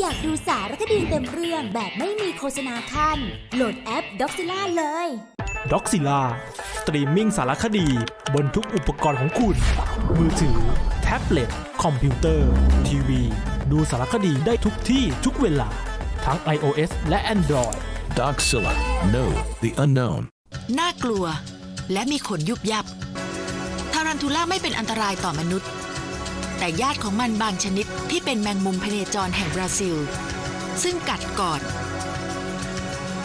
อยากดูสารคดีเต็มเรื่องแบบไม่มีโฆษณาขั้น โหลดแอปด็อกซิล่าเลยด็อกซิล่าสตรีมมิ่งสารคดีบนทุกอุปกรณ์ของคุณ มือถือ แท็บเล็ต คอมพิวเตอร์ ทีวี ดูสารคดีได้ทุกที่ทุกเวลา ทั้ง iOS และ Android Doxilla. Know the unknown. น่ากลัว และมีขนยุบยับทารันทูล่าไม่เป็นอันตรายต่อมนุษย์ แต่ญาติของมันบางชนิดที่เป็นแมงมุมพเนจรแห่งบราซิล ซึ่งกัดก่อน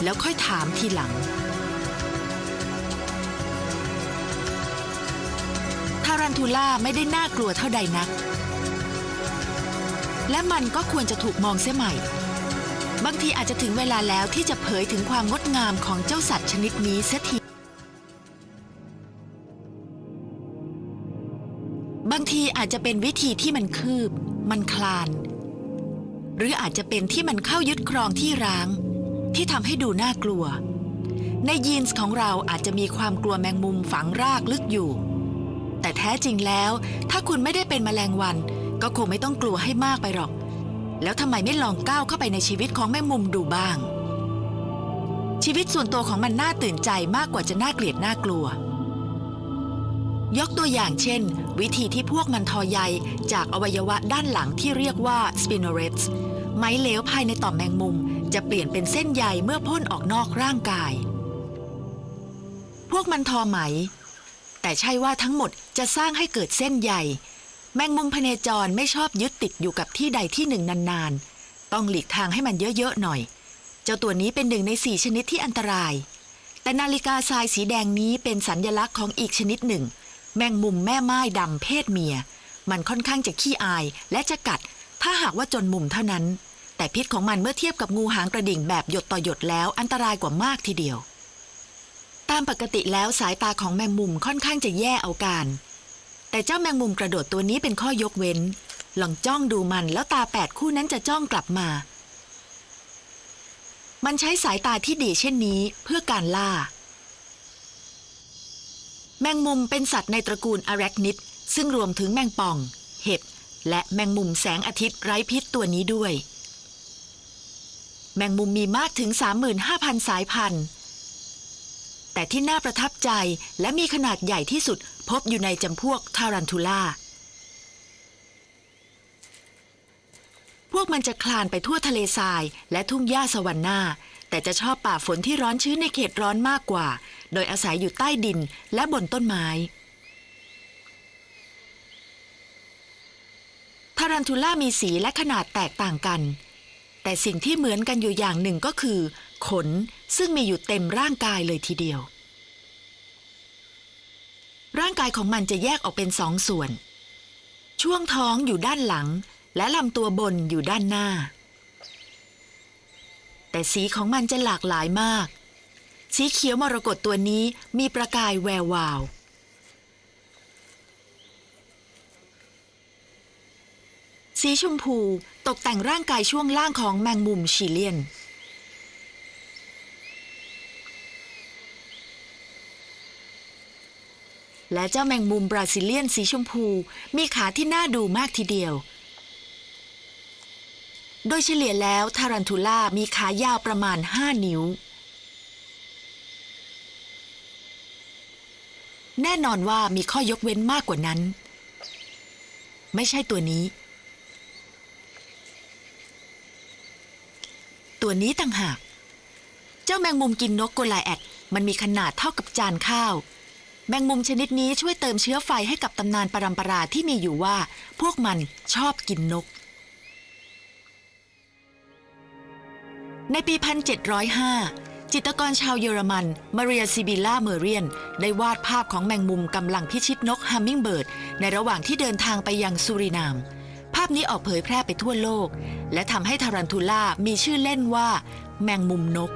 แล้วค่อยถามทีหลัง ทารันทูล่าไม่ได้น่ากลัวเท่าใดนัก และมันก็ควรจะถูกมองเสียใหม่ บางทีอาจจะถึงเวลาแล้วที่จะเผยถึงความงดงามของเจ้าสัตว์ชนิดนี้เสียที บางทีอาจจะเป็นวิธีที่มันคืบ มันคลาน หรืออาจจะเป็นที่มันเข้ายึดครองที่ร้าง ที่ทำให้ดูน่ากลัว ในยีนส์ของเราอาจจะมีความกลัวแมงมุมฝังรากลึกอยู่ แต่แท้จริงแล้ว ถ้าคุณไม่ได้เป็นแมลงวัน ก็คงไม่ต้องกลัวให้มากไปหรอก แล้วทำไมไม่ลองก้าวเข้าไปในชีวิตของแมงมุมดูบ้าง ชีวิตส่วนตัวของมันน่าตื่นใจมากกว่าจะน่าเกลียดน่ากลัว ยกตัวอย่างเช่น วิธีที่พวกมันทอใยจากอวัยวะด้านหลังที่เรียกว่า spinorets ไหมเหลวภายในต่อมแมงมุม จะเปลี่ยนเป็นเส้นใยเมื่อพ่นออกนอกร่างกาย พวกมันทอไหม แต่ใช่ว่าทั้งหมดจะสร้างให้เกิดเส้นใยแมงมุมพเนจรไม่ชอบยึดติดอยู่กับที่ใดที่หนึ่งนานๆ ต้องหลีกทางให้มันเยอะๆหน่อย เจ้าตัวนี้เป็นหนึ่งในสี่ชนิดที่อันตราย แต่นาฬิกาทรายสีแดงนี้เป็นสัญญลักษณ์ของอีกชนิดหนึ่ง แมงมุมแม่ไม้ดำเพศเมีย มันค่อนข้างจะขี้อายและจะกัด ถ้าหากว่าจนมุมเท่านั้น แต่พิษของมันเมื่อเทียบกับงูหางกระดิ่งแบบหยดต่อหยดแล้วอันตรายกว่ามากทีเดียว ตามปกติแล้วสายตาของแมงมุมค่อนข้างจะแย่เอาการ แต่เจ้าแมงมุมกระโดดตัวนี้เป็นข้อยกเว้น ลองจ้องดูมันแล้วตาแปดคู่นั้นจะจ้องกลับมา มันใช้สายตาที่ดีเช่นนี้เพื่อการล่า แมงมุมเป็นสัตว์ในตระกูลอารคนิดซึ่งรวมถึงแมงป่อง เห็บ และแมงมุมแสงอาทิตย์ไร้พิษตัวนี้ด้วย แมงมุมมีมากถึง 35,000 สายพันธุ์ แต่ที่น่าประทับใจและมีขนาดใหญ่ที่สุดพบอยู่ในจำพวกทารันทูล่า พวกมันจะคลานไปทั่วทะเลทรายและทุ่งหญ้าสวรรค์นา แต่จะชอบป่าฝนที่ร้อนชื้นในเขตร้อนมากกว่า โดยอาศัยอยู่ใต้ดินและบนต้นไม้ทารันทูล่ามีสีและขนาดแตกต่างกัน แต่สิ่งที่เหมือนกันอยู่อย่างหนึ่งก็คือ ขนซึ่งมีอยู่เต็มร่างกายเลยทีเดียว ร่างกายของมันจะแยกออกเป็นสองส่วน ช่วงท้องอยู่ด้านหลัง และลำตัวบนอยู่ด้านหน้า แต่สีของมันจะหลากหลายมาก สีเขียวมรกตตัวนี้มีประกายแวววาว สีชมพูตกแต่งร่างกายช่วงล่างของแมงมุมชิเลียน และเจ้าแมงมุมบราซิเลียนสีชมพูมีขาที่น่าดูมากทีเดียว โดยเฉลี่ยแล้วทารันทูล่ามีขายาวประมาณ 5 นิ้ว แน่นอนว่ามีข้อยกเว้นมากกว่านั้น ไม่ใช่ตัวนี้ ตัวนี้ต่างหาก เจ้าแมงมุมกินนกโกลาแอดมันมีขนาดเท่ากับจานข้าว แมงมุมชนิดนี้ช่วยเติมเชื้อไฟให้กับตำนานปรัมปราที่มีอยู่ว่า พวกมันชอบกินนก ในปี 1705 จิตรกรชาวเยอรมัน มาเรียซิบิล่าเมเรียน ได้วาดภาพของแมงมุมกำลังพิชิตนกฮัมมิงเบิร์ด ในระหว่างที่เดินทางไปยังสุรินาม ภาพนี้ออกเผยแพร่ไปทั่วโลก และทำให้ทารันทูล่ามีชื่อเล่นว่า แมงมุมนก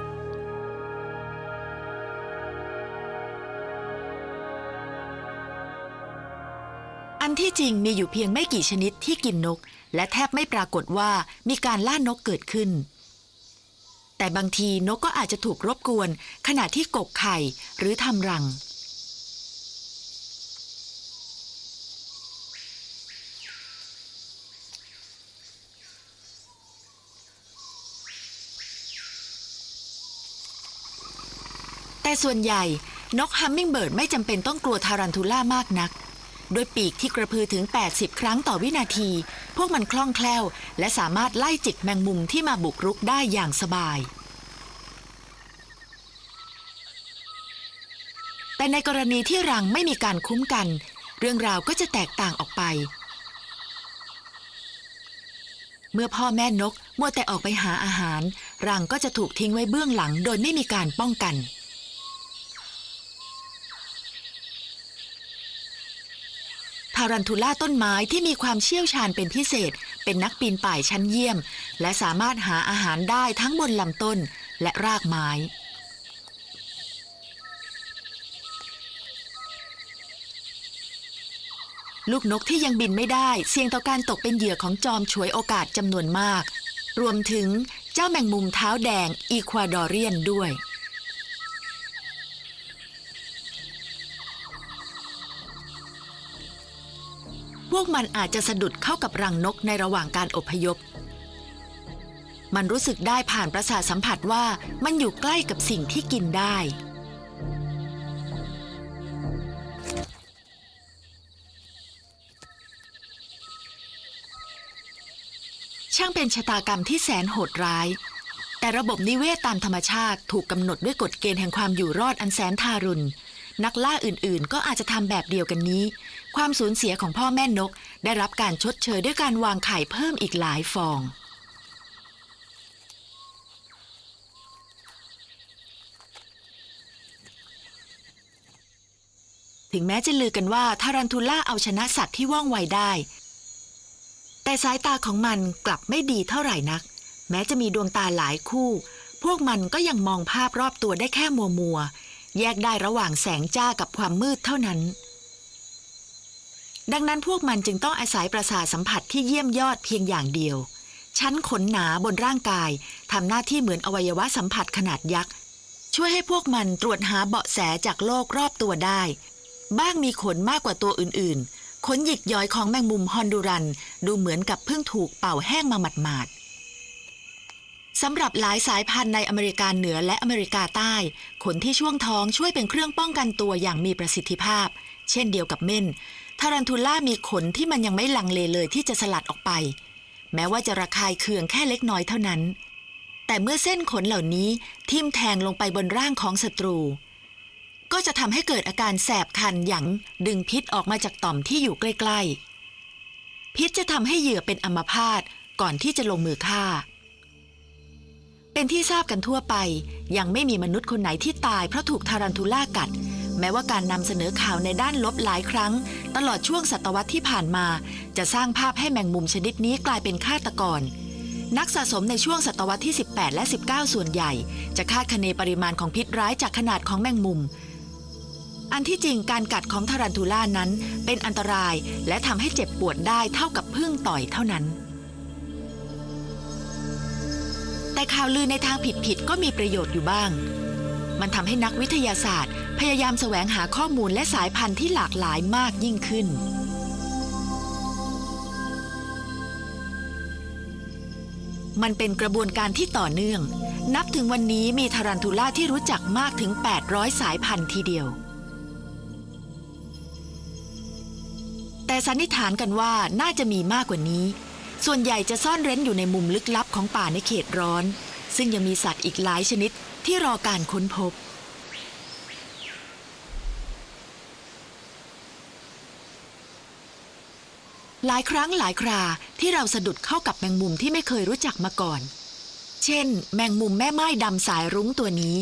อันที่จริงมีอยู่เพียงไม่กี่ชนิดที่กินนก และแทบไม่ปรากฏว่ามีการล่านกเกิดขึ้น แต่บางทีนกก็อาจจะถูกรบกวน ขณะที่กกไข่หรือทำรัง แต่ส่วนใหญ่นกฮัมมิงเบิร์ดไม่จำเป็นต้องกลัวทารันทูล่ามากนัก ด้วยปีกที่กระพือถึง 80 ครั้งต่อวินาที พวกมันคล่องแคล่ว และสามารถไล่จิกแมงมุมที่มาบุกรุกได้อย่างสบาย แต่ในกรณีที่รังไม่มีการคุ้มกัน เรื่องราวก็จะแตกต่างออกไป เมื่อพ่อแม่นกมัวแต่ออกไปหาอาหาร รังก็จะถูกทิ้งไว้เบื้องหลังโดยไม่มีการป้องกันารันทูล่าต้นไม้ที่มีความเชี่ยวชาญเป็นพิเศษ เป็นนักปีนป่ายชั้นเยี่ยม และสามารถหาอาหารได้ทั้งบนลำต้นและรากไม้ ลูกนกที่ยังบินไม่ได้เสี่ยงต่อการตกเป็นเหยื่อของจอมฉวยโอกาสจำนวนมาก รวมถึงเจ้าแมงมุมเท้าแดงอีควาดอเรียนด้วย พวกมันอาจจะสะดุดเข้ากับรังนกในระหว่างการอพยพ มันรู้สึกได้ผ่านประสาทสัมผัสว่ามันอยู่ใกล้กับสิ่งที่กินได้ ช่างเป็นชะตากรรมที่แสนโหดร้าย แต่ระบบนิเวศตามธรรมชาติถูกกำหนดด้วยกฎเกณฑ์แห่งความอยู่รอดอันแสนทารุณ นักล่าอื่นๆ ก็อาจจะทำแบบเดียวกันนี้ ความสูญเสียของพ่อแม่นก ได้รับการชดเชยด้วยการวางไข่เพิ่มอีกหลายฟอง ถึงแม้จะลือกันว่าทารันทูล่าเอาชนะสัตว์ที่ว่องไวได้ แต่สายตาของมันกลับไม่ดีเท่าไหร่นัก แม้จะมีดวงตาหลายคู่ พวกมันก็ยังมองภาพรอบตัวได้แค่มัวมัว แยกได้ระหว่างแสงจ้ากับความมืดเท่านั้น ดังนั้นพวกมันจึงต้องอาศัยประสาทสัมผัสที่เยี่ยมยอดเพียงอย่างเดียว ชั้นขนหนาบนร่างกายทำหน้าที่เหมือนอวัยวะสัมผัสขนาดยักษ์ ช่วยให้พวกมันตรวจหาเบาะแสจากโลกรอบตัวได้ บ้างมีขนมากกว่าตัวอื่นๆ ขนหยิกย้อยของแมงมุมฮอนดูรัน ดูเหมือนกับเพิ่งถูกเป่าแห้งมาหมาดๆ สำหรับหลายสายพันธุ์ในอเมริกาเหนือและอเมริกาใต้ ขนที่ช่วงท้องช่วยเป็นเครื่องป้องกันตัวอย่างมีประสิทธิภาพ เช่นเดียวกับเม่นทารันทูล่ามีขนที่มันยังไม่ลังเลเลยที่จะสลัดออกไป แม้ว่าจะระคายเคืองแค่เล็กน้อยเท่านั้น แต่เมื่อเส้นขนเหล่านี้ทิ่มแทงลงไปบนร่างของศัตรู ก็จะทำให้เกิดอาการแสบคันหยังดึงพิษออกมาจากต่อมที่อยู่ใกล้ ๆ พิษจะทำให้เหยื่อเป็นอัมพาตก่อนที่จะลงมือฆ่า เป็นที่ทราบกันทั่วไป ยังไม่มีมนุษย์คนไหนที่ตายเพราะถูกทารันทูล่ากัด แม้ว่าการนำเสนอข่าวในด้านลบหลายครั้ง ตลอดช่วงศตวรรษที่ผ่านมา จะสร้างภาพให้แมงมุมชนิดนี้กลายเป็นฆาตกร นักสะสมในช่วงศตวรรษที่ 18 และ 19 ส่วนใหญ่ จะคาดคะเนปริมาณของพิษร้ายจากขนาดของแมงมุม อันที่จริงการกัดของทารันทูล่านั้น เป็นอันตรายและทำให้เจ็บปวดได้เท่ากับพึ่งต่อยเท่านั้น แต่ข่าวลือในทางผิดๆก็มีประโยชน์อยู่บ้าง มันทำให้นักวิทยาศาสตร์ พยายามแสวงหาข้อมูลและสายพันธุ์ที่หลากหลายมากยิ่งขึ้น มันเป็นกระบวนการที่ต่อเนื่อง นับถึงวันนี้มีทารันทูล่าที่รู้จักมากถึง 800 สายพันธุ์ทีเดียว แต่สันนิษฐานกันว่าน่าจะมีมากกว่านี้ ส่วนใหญ่จะซ่อนเร้นอยู่ในมุมลึกลับของป่าในเขตร้อน ซึ่งยังมีสัตว์อีกหลายชนิดที่รอการค้นพบ หลายครั้งหลายคราที่เราสะดุดเข้ากับแมงมุมที่ไม่เคยรู้จักมาก่อน เช่น แมงมุมแม่ไม้ดำสายรุ้งตัวนี้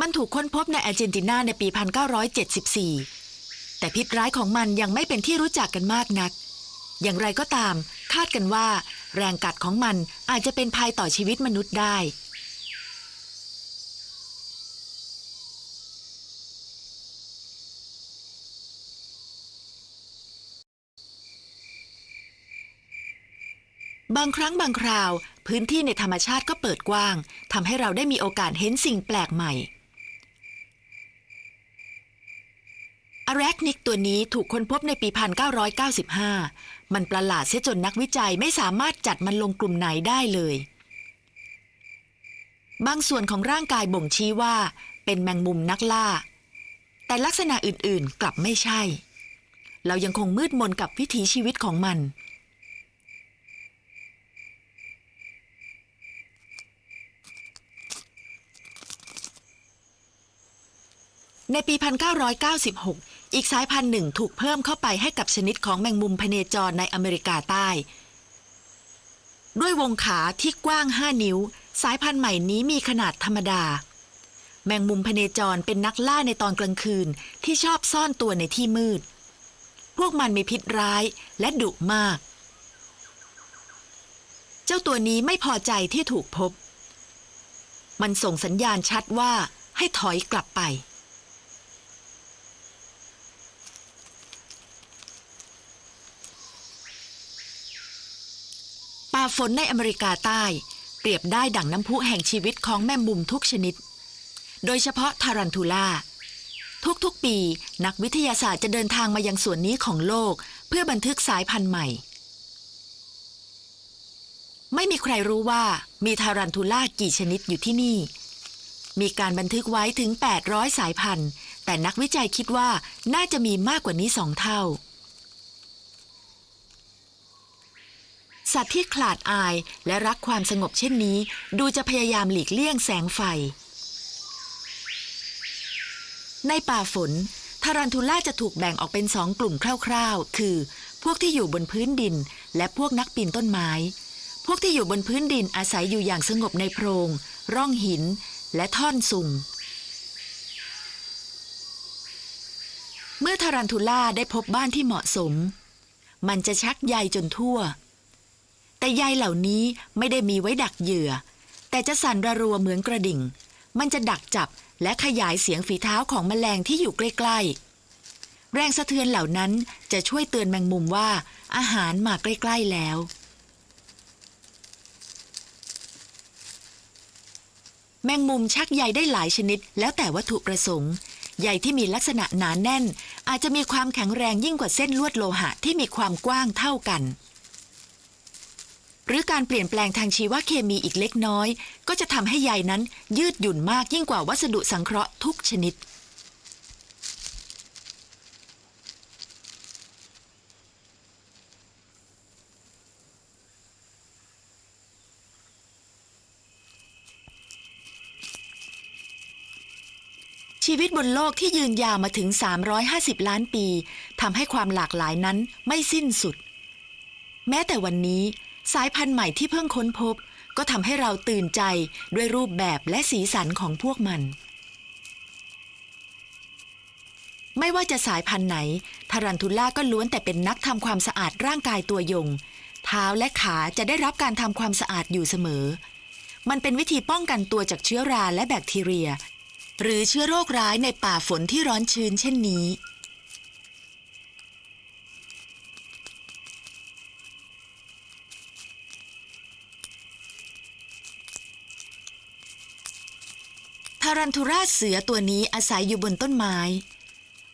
มันถูกค้นพบในอาร์เจนตินาในปี 1974 แต่พิษร้ายของมันยังไม่เป็นที่รู้จักกันมากนัก อย่างไรก็ตาม คาดกันว่า แรงกัดของมันอาจจะเป็นภัยต่อชีวิตมนุษย์ได้ บางครั้งบางคราว พื้นที่ในธรรมชาติก็เปิดกว้างทำให้เราได้มีโอกาสเห็นสิ่งแปลกใหม่ อแรคนิกตัวนี้ถูกค้นพบในปี 1995 มันประหลาดเสียจนนักวิจัยไม่สามารถจัดมันลงกลุ่มไหนได้เลย บางส่วนของร่างกายบ่งชี้ว่า เป็นแมงมุมนักล่า แต่ลักษณะอื่นๆกลับไม่ใช่ เรายังคงมืดมนกับวิถีชีวิตของมันในปี 1996 อีกสายพันธุ์หนึ่งถูกเพิ่มเข้าไปให้กับชนิดของแมงมุมพเนจรในอเมริกาใต้ ด้วยวงขาที่กว้าง 5 นิ้ว สายพันธุ์ใหม่นี้มีขนาดธรรมดา แมงมุมพเนจรเป็นนักล่าในตอนกลางคืนที่ชอบซ่อนตัวในที่มืด พวกมันมีพิษร้ายและดุมาก เจ้าตัวนี้ไม่พอใจที่ถูกพบ มันส่งสัญญาณชัดว่าให้ถอยกลับไป ป่าฝนในอเมริกาใต้ เปรียบได้ดั่งน้ำพุแห่งชีวิตของแม่มุมทุกชนิด โดยเฉพาะทารันทูล่า ทุกๆปีนักวิทยาศาสตร์จะเดินทางมายังส่วนนี้ของโลก เพื่อบันทึกสายพันธุ์ใหม่ ไม่มีใครรู้ว่ามีทารันทูล่ากี่ชนิดอยู่ที่นี่ มีการบันทึกไว้ถึง 800 สายพันธุ์ แต่นักวิจัยคิดว่าน่าจะมีมากกว่านี้สองเท่า สัตว์ที่ขลาดอายและรักความสงบเช่นนี้ ดูจะพยายามหลีกเลี่ยงแสงไฟ ในป่าฝนทารันทูล่าจะถูกแบ่งออกเป็นสองกลุ่มคร่าวๆ คือ พวกที่อยู่บนพื้นดิน และพวกนักปีนต้นไม้ พวกที่อยู่บนพื้นดินอาศัยอยู่อย่างสงบในโพรง ร่องหิน และท่อนซุงเมื่อทารันทูล่าได้พบบ้านที่เหมาะสม มันจะชักใยจนทั่ว แต่ใยเหล่านี้ไม่ได้มีไว้ดักเหยื่อ แต่จะสั่นระรัวเหมือนกระดิ่ง มันจะดักจับและขยายเสียงฝีเท้าของแมลงที่อยู่ใกล้ๆ แรงสะเทือนเหล่านั้นจะช่วยเตือนแมงมุมว่า อาหารมาใกล้ๆแล้วแมงมุมชักใยได้หลายชนิด แล้วแต่วัตถุประสงค์ ใยที่มีลักษณะหนาแน่น อาจจะมีความแข็งแรงยิ่งกว่าเส้นลวดโลหะที่มีความกว้างเท่ากัน หรือการเปลี่ยนแปลงทางชีวเคมีอีกเล็กน้อย ก็จะทำให้ใยนั้นยืดหยุ่นมากยิ่งกว่าวัสดุสังเคราะห์ทุกชนิด ชีวิตบนโลกที่ยืนยาวมาถึง 350 ล้านปีทำให้ความหลากหลายนั้นไม่สิ้นสุด แม้แต่วันนี้ สายพันธุ์ใหม่ที่เพิ่งค้นพบ ก็ทำให้เราตื่นใจด้วยรูปแบบและสีสันของพวกมัน ไม่ว่าจะสายพันธุ์ไหนทารันทูล่าก็ล้วนแต่เป็นนักทำความสะอาดร่างกายตัวยง เท้าและขาจะได้รับการทำความสะอาดอยู่เสมอ มันเป็นวิธีป้องกันตัวจากเชื้อราและแบคทีเรีย หรือเชื้อโรคร้ายในป่าฝนที่ร้อนชื้นเช่นนี้ารันทูราเสือตัวนี้อาศัยอยู่บนต้นไม้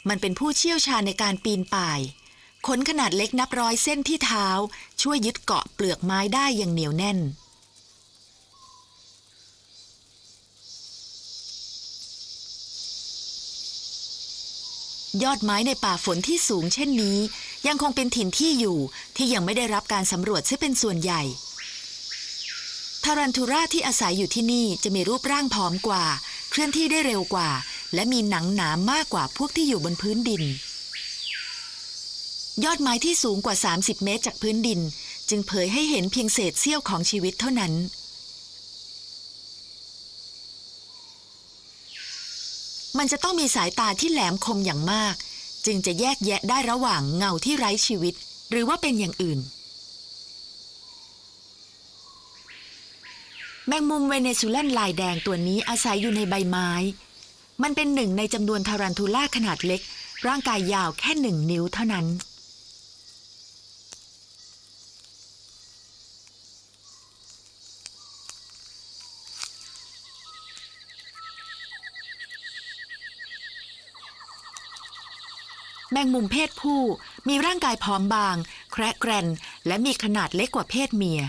มันเป็นผู้เชี่ยวชาญในการปีนป่ายขนขนาดเล็กนับร้อยเส้นที่เท้า ช่วยยึดเกาะเปลือกไม้ได้อย่างเหนียวแน่น ยอดไม้ในป่าฝนที่สูงเช่นนี้ ยังคงเป็นถิ่นที่อยู่ที่ยังไม่ได้รับการสำรวจซึ่งเป็นส่วนใหญ่ทารันทูราที่อาศัยอยู่ที่นี่จะมีรูปร่างผอมกว่า ลื่อนที่ได้เร็วกว่า และมีหนังหนามมากกว่าพวกที่อยู่บนพื้นดิน ยอดไม้ที่สูงกว่า 30 เมตรจากพื้นดิน จึงเผยให้เห็นเพียงเศษเสี้ยวของชีวิตเท่านั้น มันจะต้องมีสายตาที่แหลมคมอย่างมาก จึงจะแยกแยะได้ระหว่างเงาที่ไร้ชีวิต หรือว่าเป็นอย่างอื่น แมงมุมเวเนซุเอลันลายแดงตัวนี้อาศัยอยู่ในใบไม้ มันเป็นหนึ่งในจำนวนทารันทูล่าขนาดเล็ก ร่างกายยาวแค่หนึ่งนิ้วเท่านั้น แมงมุมเพศผู้มีร่างกายผอมบาง แคระแกรน และมีขนาดเล็กกว่าเพศเมีย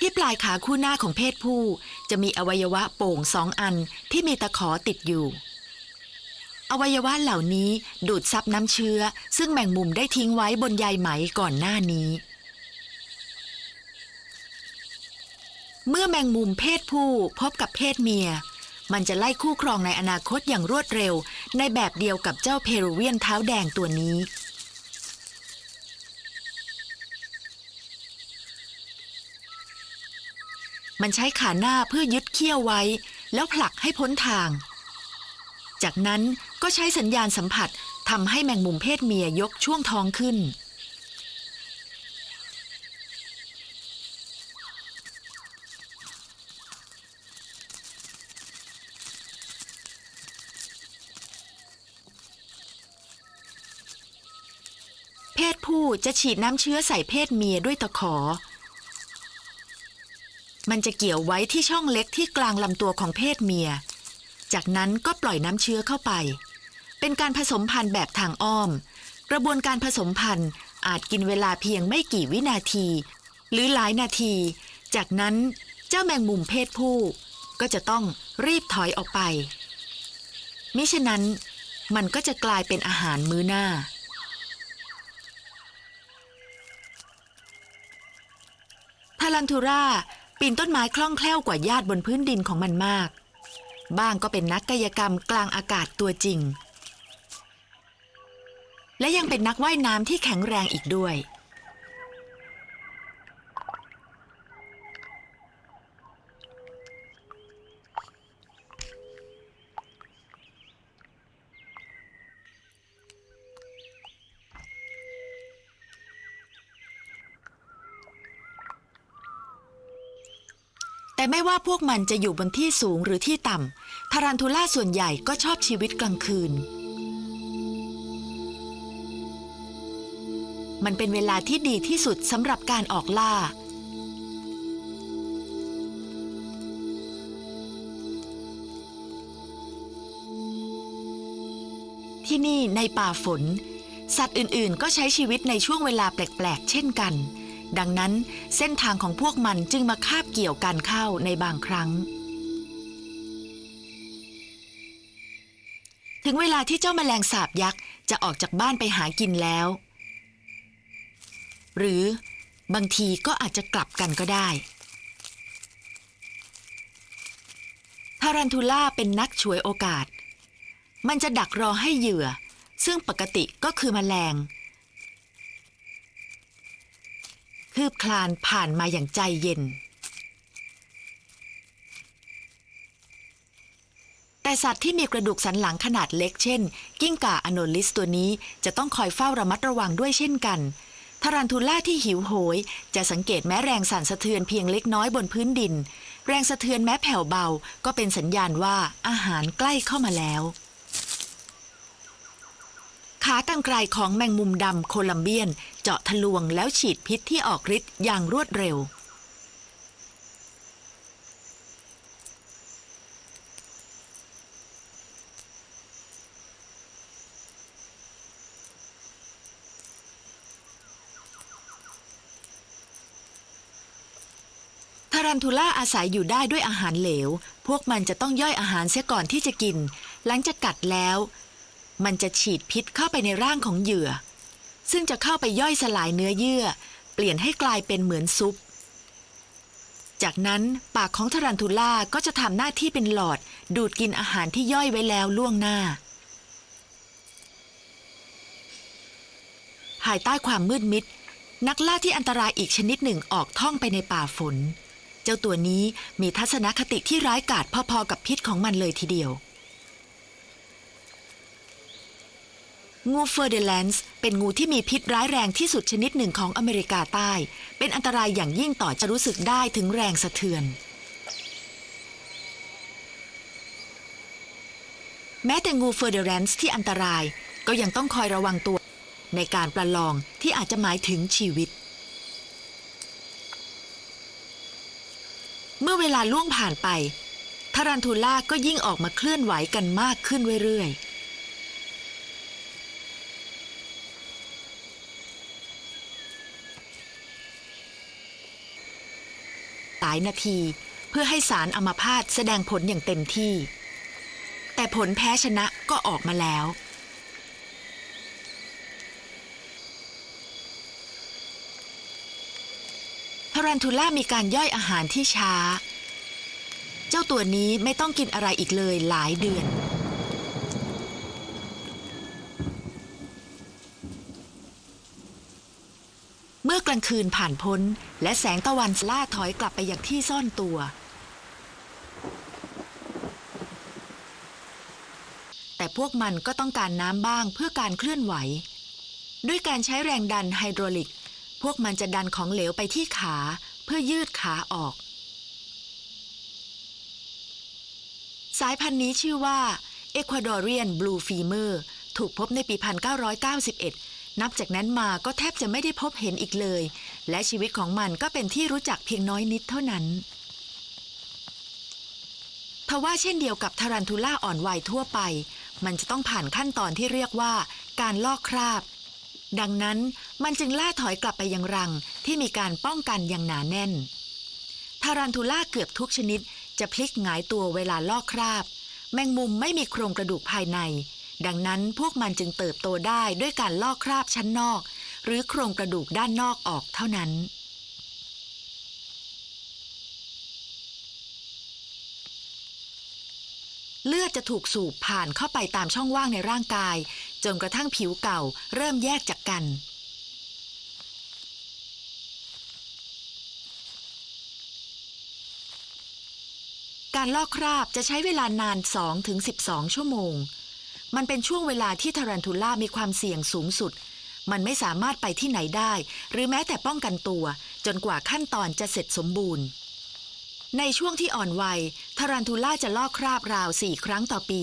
ที่ปลายขาคู่หน้าของเพศผู้ จะมีอวัยวะโป่งสองอันที่มีตะขอติดอยู่ อวัยวะเหล่านี้ดูดซับน้ำเชื้อ ซึ่งแมงมุมได้ทิ้งไว้บนใยไหมก่อนหน้านี้ เมื่อแมงมุมเพศผู้พบกับเพศเมีย มันจะไล่คู่ครองในอนาคตอย่างรวดเร็ว ในแบบเดียวกับเจ้าเพรูเวียนเท้าแดงตัวนี้ มันใช้ขาหน้าเพื่อยึดเขี้ยวไว้ แล้วผลักให้พ้นทาง จากนั้นก็ใช้สัญญาณสัมผัสทำให้แมงมุมเพศเมียยกช่วงท้องขึ้น เพศผู้จะฉีดน้ำเชื้อใส่เพศเมียด้วยตะขอ มันจะเกี่ยวไว้ที่ช่องเล็กที่กลางลำตัวของเพศเมีย จากนั้นก็ปล่อยน้ำเชื้อเข้าไป เป็นการผสมพันธุ์แบบทางอ้อม กระบวนการผสมพันธุ์อาจกินเวลาเพียงไม่กี่วินาที หรือหลายนาที จากนั้นเจ้าแมงมุมเพศผู้ ก็จะต้องรีบถอยออกไป มิฉะนั้นมันก็จะกลายเป็นอาหารมื้อหน้าทารันทูรา ปีนต้นไม้คล่องแคล่วกว่าญาติบนพื้นดินของมันมาก บ้างก็เป็นนักกายกรรมกลางอากาศตัวจริง และยังเป็นนักว่ายน้ำที่แข็งแรงอีกด้วย แต่ไม่ว่าพวกมันจะอยู่บนที่สูงหรือที่ต่ำทารันทูล่าส่วนใหญ่ก็ชอบชีวิตกลางคืน มันเป็นเวลาที่ดีที่สุดสำหรับการออกล่า ที่นี่ในป่าฝน สัตว์อื่นๆ ก็ใช้ชีวิตในช่วงเวลาแปลก ๆ เช่นกัน ดังนั้นเส้นทางของพวกมันจึงมาคาบเกี่ยวกันเข้าในบางครั้ง ถึงเวลาที่เจ้าแมลงสาบยักษ์จะออกจากบ้านไปหากินแล้ว หรือบางทีก็อาจจะกลับกันก็ได้ทารันทูล่าเป็นนักฉวยโอกาส มันจะดักรอให้เหยื่อ ซึ่งปกติก็คือมแมลง คืบคลานผ่านมาอย่างใจเย็น แต่สัตว์ที่มีกระดูกสันหลังขนาดเล็กเช่น กิ้งก่าอโนลิสตัวนี้จะต้องคอยเฝ้าระมัดระวังด้วยเช่นกันทารันทูล่าที่หิวโหย จะสังเกตแม้แรงสั่นสะเทือนเพียงเล็กน้อยบนพื้นดิน แรงสะเทือนแม้แผ่วเบาก็เป็นสัญญาณว่าอาหารใกล้เข้ามาแล้ว ขากรรไกรของแมงมุมดำโคลัมเบียน เจาะทะลวงแล้วฉีดพิษที่ออกฤทธิ์อย่างรวดเร็ว ทารันทูล่าอาศัยอยู่ได้ด้วยอาหารเหลว พวกมันจะต้องย่อยอาหารเสียก่อนที่จะกิน หลังจากกัดแล้ว มันจะฉีดพิษเข้าไปในร่างของเหยื่อ ซึ่งจะเข้าไปย่อยสลายเนื้อเยื่อ เปลี่ยนให้กลายเป็นเหมือนซุป จากนั้นปากของทารันทูล่าก็จะทำหน้าที่เป็นหลอดดูดกินอาหารที่ย่อยไว้แล้วล่วงหน้า ภายใต้ความมืดมิด นักล่าที่อันตรายอีกชนิดหนึ่งออกท่องไปในป่าฝน เจ้าตัวนี้มีทัศนคติที่ร้ายกาจพอๆกับพิษของมันเลยทีเดียว งูเฟอร์เดแลนซ์เป็นงูที่มีพิษร้ายแรงที่สุดชนิดหนึ่งของอเมริกาใต้ เป็นอันตรายอย่างยิ่งต่อจะรู้สึกได้ถึงแรงสะเทือน แม้แต่งูเฟอร์เดแลนซ์ที่อันตรายก็ยังต้องคอยระวังตัว ในการประลองที่อาจจะหมายถึงชีวิต เมื่อเวลาล่วงผ่านไปทารันทูล่าก็ยิ่งออกมาเคลื่อนไหวกันมากขึ้นเรื่อยๆายนาที เพื่อให้สารอัมพาตแสดงผลอย่างเต็มที่ แต่ผลแพ้ชนะก็ออกมาแล้ว ทารันทูล่ามีการย่อยอาหารที่ช้า เจ้าตัวนี้ไม่ต้องกินอะไรอีกเลยหลายเดือน เมื่อ กลางคืนผ่านพ้น และแสงตะวันล่าถอยกลับไปอย่างที่ซ่อนตัว แต่พวกมันก็ต้องการน้ำบ้างเพื่อการเคลื่อนไหว ด้วยการใช้แรงดันไฮดรอลิก พวกมันจะดันของเหลวไปที่ขาเพื่อยืดขาออก สายพันธุ์นี้ชื่อว่า Ecuadorian Blue Femur ถูกพบในปี 1991 นับจากนั้นมาก็แทบจะไม่ได้พบเห็นอีกเลย และชีวิตของมันก็เป็นที่รู้จักเพียงน้อยนิดเท่านั้นทว่าเช่นเดียวกับทารันทูล่าอ่อนวัยทั่วไป มันจะต้องผ่านขั้นตอนที่เรียกว่า การลอกคราบ ดังนั้นมันจึงล่าถอยกลับไปยังรังที่มีการป้องกันอย่างหนาแน่นทารันทูล่าเกือบทุกชนิด จะพลิกหงายตัวเวลาลอกคราบ แมงมุมไม่มีโครงกระดูกภายใน ดังนั้นพวกมันจึงเติบโตได้ด้วยการลอกคราบชั้นนอก หรือโครงกระดูกด้านนอกออกเท่านั้น เลือดจะถูกสูบผ่านเข้าไปตามช่องว่างในร่างกาย จนกระทั่งผิวเก่าเริ่มแยกจากกันการลอกคราบจะใช้เวลานาน 2-12 ชั่วโมง มันเป็นช่วงเวลาที่ทารันทูล่ามีความเสี่ยงสูงสุด มันไม่สามารถไปที่ไหนได้ หรือแม้แต่ป้องกันตัว จนกว่าขั้นตอนจะเสร็จสมบูรณ์ ในช่วงที่อ่อนวัยทารันทูล่าจะลอกคราบราวสี่ครั้งต่อปี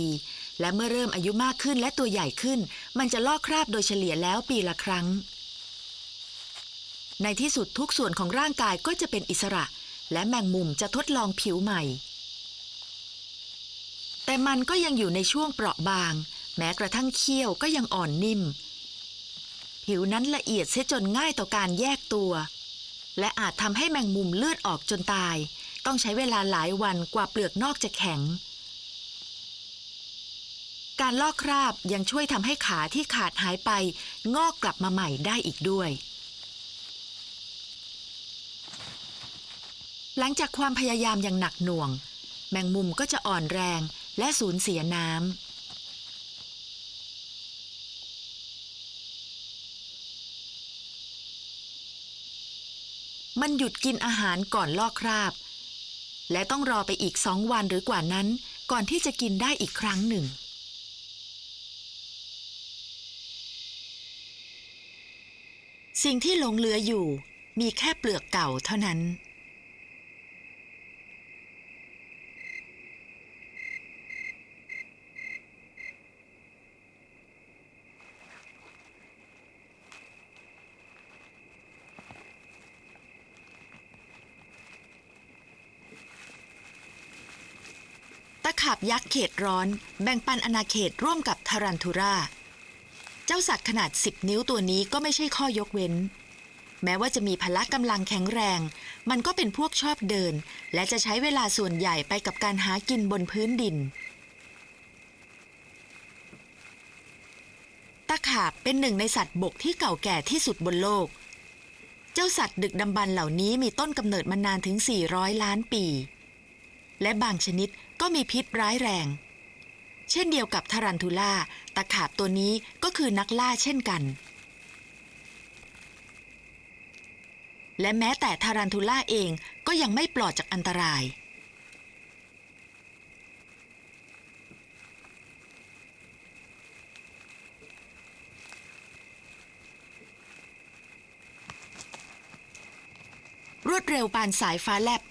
และเมื่อเริ่มอายุมากขึ้นและตัวใหญ่ขึ้น มันจะลอกคราบโดยเฉลี่ยแล้วปีละครั้ง ในที่สุดทุกส่วนของร่างกายก็จะเป็นอิสระ และแมงมุมจะทดลองผิวใหม่แต่มันก็ยังอยู่ในช่วงเปราะบาง แม้กระทั่งเขี้ยวก็ยังอ่อนนิ่ม ผิวนั้นละเอียดเสียจนง่ายต่อการแยกตัว และอาจทำให้แมงมุมเลือดออกจนตาย ต้องใช้เวลาหลายวันกว่าเปลือกนอกจะแข็ง การลอกคราบยังช่วยทำให้ขาที่ขาดหายไป งอกกลับมาใหม่ได้อีกด้วยหลังจากความพยายามอย่างหนักหน่วง แมงมุมก็จะอ่อนแรงและสูญเสียน้ำ มันหยุดกินอาหารก่อนลอกคราบ และต้องรอไปอีกสองวันหรือกว่านั้น ก่อนที่จะกินได้อีกครั้งหนึ่ง สิ่งที่หลงเหลืออยู่มีแค่เปลือกเก่าเท่านั้น ขาบยักษ์เขตร้อน แบ่งปันอาณาเขตร่วมกับทารันทูราเจ้าสัตว์ขนาด 10 นิ้วตัวนี้ก็ไม่ใช่ข้อยกเว้น แม้ว่าจะมีพละกำลังแข็งแรง มันก็เป็นพวกชอบเดิน และจะใช้เวลาส่วนใหญ่ไปกับการหากินบนพื้นดิน ตะขาบเป็นหนึ่งในสัตว์บกที่เก่าแก่ที่สุดบนโลก เจ้าสัตว์ดึกดำบรรเหล่านี้มีต้นกำเนิดมานานถึง 400 ล้านปีและบางชนิด ก็มีพิษร้ายแรง เช่นเดียวกับทารันทูล่าตะขาบตัวนี้ก็คือนักล่าเช่นกัน และแม้แต่ทารันทูล่าเองก็ยังไม่ปลอดจากอันตราย รวดเร็วปานสายฟ้าแลบ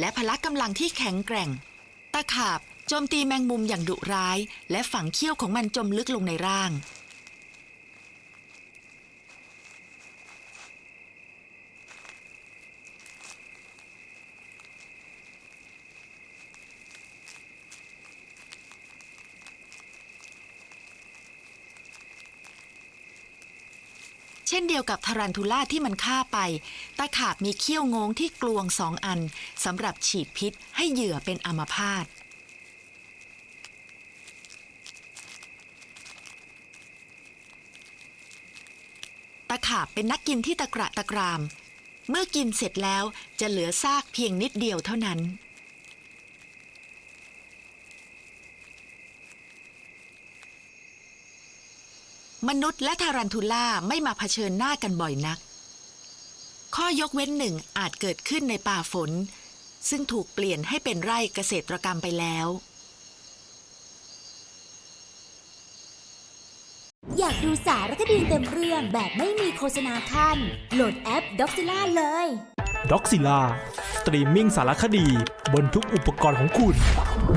และพละกำลังที่แข็งแกร่ง ตะขาบโจมตีแมงมุมอย่างดุร้าย และฝังเขี้ยวของมันจมลึกลงในร่าง เดียวกับทารันทูล่าที่มันฆ่าไป ตะขาบมีเขี้ยวงงที่กลวงสองอันสำหรับฉีดพิษให้เหยื่อเป็นอัมพาตตะขาบเป็นนักกินที่ตะกระตะกราม เมื่อกินเสร็จแล้วจะเหลือซากเพียงนิดเดียวเท่านั้น มนุษย์และทารันทูล่าไม่มาเผชิญหน้ากันบ่อยนัก ข้อยกเว้นหนึ่งอาจเกิดขึ้นในป่าฝน ซึ่งถูกเปลี่ยนให้เป็นไร่เกษตรกรรมไปแล้ว อยากดูสารคดีเต็มเรื่องแบบไม่มีโฆษณาขั้น โหลดแอปด็อกซิล่าเลย ด็อกซิล่าสตรีมมิ่งสารคดีบนทุกอุปกรณ์ของคุณ